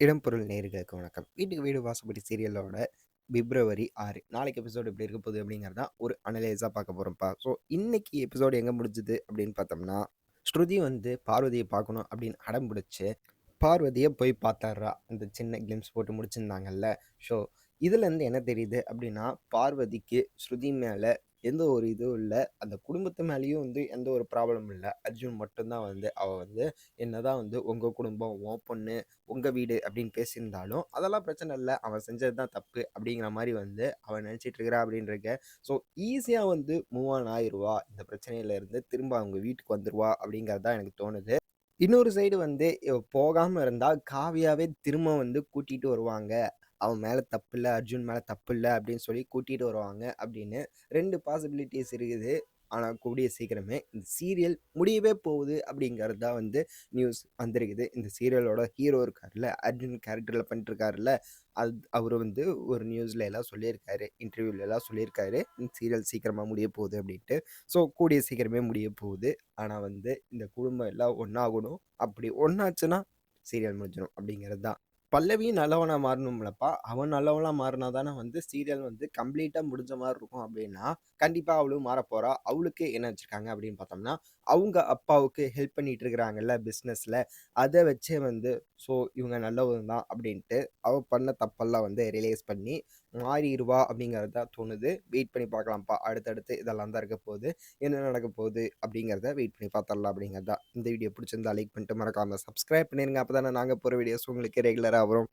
இடம்பொருள் நேர்களுக்கு வணக்கம். வீட்டுக்கு வீடு வாசப்படி சீரியலோட பிப்ரவரி ஆறு நாளைக்கு எபிசோடு எப்படி இருக்க போகுது அப்படிங்கிறது தான் ஒரு அனலைஸாக பார்க்க போகிறோம்ப்பா ஸோ இன்னைக்கு எபிசோடு எங்கே முடிஞ்சுது அப்படின்னு பார்த்தோம்னா, ஸ்ருதி வந்து பார்வதியை பார்க்கணும் அப்படின்னு அடம் பிடிச்சி பார்வதியை போய் பார்த்தாரா அந்த சின்ன கிளிம்ஸ் போட்டு முடிச்சிருந்தாங்கல்ல. ஸோ இதுலேருந்து என்ன தெரியுது அப்படின்னா, பார்வதிக்கு ஸ்ருதி மேலே எந்த ஒரு இதுவும் இல்லை. அந்த குடும்பத்து மேலேயும் வந்து எந்த ஒரு ப்ராப்ளமும் இல்லை. அர்ஜுன் மட்டும்தான் வந்து அவள் வந்து என்னதான் வந்து உங்கள் குடும்பம், உன் பொண்ணு, உங்கள் வீடு அப்படின்னு பேசியிருந்தாலும், அதெல்லாம் பிரச்சனை இல்லை. அவன் செஞ்சது தான் தப்பு அப்படிங்கிற மாதிரி வந்து அவன் நினைச்சிட்டு இருக்கிறா ஸோ ஈஸியாக வந்து மூவ் ஆன் ஆயிடுவா இந்த பிரச்சனையில இருந்து திரும்ப அவங்க வீட்டுக்கு வந்துடுவா அப்படிங்கிறது தான் எனக்கு தோணுது. இன்னொரு சைடு வந்து போகாமல் இருந்தால் காவியாவே திரும்ப வந்து கூட்டிகிட்டு வருவாங்க. அவன் மேலே தப்பு இல்லை அர்ஜுன் மேலே தப்பு இல்லை அப்படின்னு சொல்லி கூட்டிகிட்டு வருவாங்க அப்படின்னு ரெண்டு பாசிபிலிட்டிஸ் இருக்குது. ஆனால் கூடிய சீக்கிரமே இந்த சீரியல் முடியவே போகுது அப்படிங்கிறது தான் வந்து நியூஸ் வந்திருக்குது. இந்த சீரியலோட ஹீரோ இருக்கார்ல, அர்ஜுன் கேரக்டரில் பண்ணிட்டுருக்காருல்ல, அது அவர் வந்து ஒரு நியூஸில் எல்லாம் சொல்லியிருக்காரு. இன்டர்வியூவில் எல்லாம் சொல்லியிருக்காரு. இந்த சீரியல் சீக்கிரமாக முடிய போகுது அப்படின்ட்டு. ஸோ கூடிய சீக்கிரமே முடிய போகுது. ஆனால் வந்து இந்த குடும்பம் எல்லாம் ஒன்றாகணும் அப்படி ஒன்றாச்சுன்னா சீரியல் முடிஞ்சிடும் அப்படிங்கிறது தான். பல்லவியும் நல்லவனா மாறணும்லப்பா. அவன் நல்லவனா மாறினா தானே வந்து சீரியல் வந்து கம்ப்ளீட்டாக முடிஞ்ச மாதிரி இருக்கும் அப்படின்னா, கண்டிப்பாக அவளும் மாறப்போறா. அவளுக்கு என்ன வச்சிருக்காங்க அப்படின்னு பார்த்தோம்னா, அவங்க அப்பாவுக்கு ஹெல்ப் பண்ணிட்டு இருக்கிறாங்கல்ல பிஸ்னஸில் அதை வச்சே வந்து ஸோ இவங்க நல்லவங்க தான் அப்படின்ட்டு அவள் பண்ண தப்பெல்லாம் வந்து ரியலைஸ் பண்ணி மாறிடுவா அப்படிங்கிறது தான் தோணுது. வெயிட் பண்ணி பார்க்கலாம்ப்பா. அடுத்தடுத்து இதெல்லாம் தான் இருக்க போகுது. என்ன நடக்க போகுது அப்படிங்கிறத வெயிட் பண்ணி பார்த்துடலாம் அப்படிங்கிறது தான். இந்த வீடியோ பிடிச்சிருந்தா லைக் பண்ணிட்டு மறக்காம சப்ஸ்கிரைப் அப்போ தானே நாங்கள் போகிற வீடியோஸ் உங்களுக்கு ரெகுலராக வரும்.